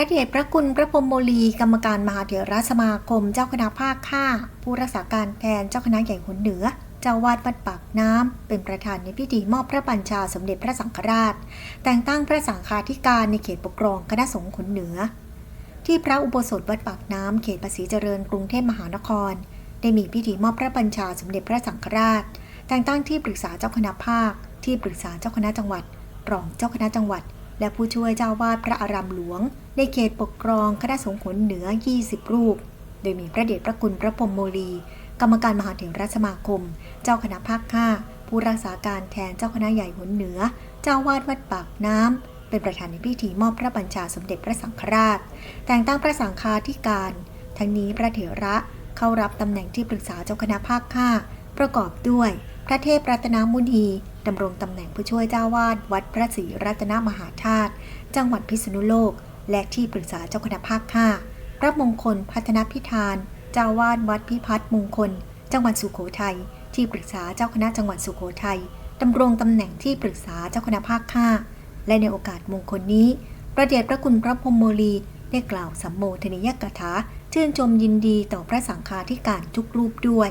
ระเดชพระคุณพระพรมโมลี กรรมการมหาเถรสมาคม เจ้าคณะภาคข้าผู้รักษาการแทนเจ้าคณะใหญ่หนเหนือ เจ้าวาดวัดปากน้ำ เป็นประธานในพิธีมอบพระบัญชาสมเด็จพระสังฆราช แต่งตั้งพระสังฆาธิการในเขตปกครองคณะสงฆ์ขนเหนือ ที่พระอุโบสถวัดปากน้ำเขตภาษีเจริญกรุงเทพมหานคร ได้มีพิธีมอบพระบัญชาสมเด็จพระสังฆราช แต่งตั้งที่ปรึกษาเจ้าคณะภาค ที่ปรึกษาเจ้าคณะจังหวัด รองเจ้าคณะจังหวัด และผู้ช่วยเจ้าวาดพระอารามหลวง ในเขตปกครองคณะสงฆ์ขนเหนือ 20 รูป โดยมีพระเดชพระคุณพระพรมโมลี กรรมการมหาเถรสมาคม เจ้าคณะภาคข้าผู้รักษาการแทนเจ้าคณะใหญ่หนเหนือ เจ้าวาดวัดปากน้ำ เป็นประธานในพิธีมอบพระบัญชาสมเด็จพระสังฆราช แต่งตั้งพระสังฆาธิการ ทั้งนี้พระเถระเข้ารับตำแหน่งที่ปรึกษาเจ้าคณะภาคข้าประกอบด้วย พระเทพรัตนมุนี ดำรงตำแหน่งผู้ช่วยเจ้าวาดวัดพระศรีรัตนมหาธาตุจังหวัดพิษณุโลก และที่ปรึกษาเจ้าคณะภาคข้าพระมงคลพัฒนพิธาน เจ้าวาดวัดพิพัฒน์มงคล จังหวัดสุโขทัยที่ปรึกษาเจ้าคณะจังหวัดสุโขทัยดำรงตำแหน่งที่ปรึกษาเจ้าคณะภาคข้าและในโอกาสมงคลนี้พระเดชพระคุณพระพรมโมลีได้กล่าวสัมโมทนิยกถาชื่นชมยินดีต่อพระสังฆาธิการทุกรูปด้วย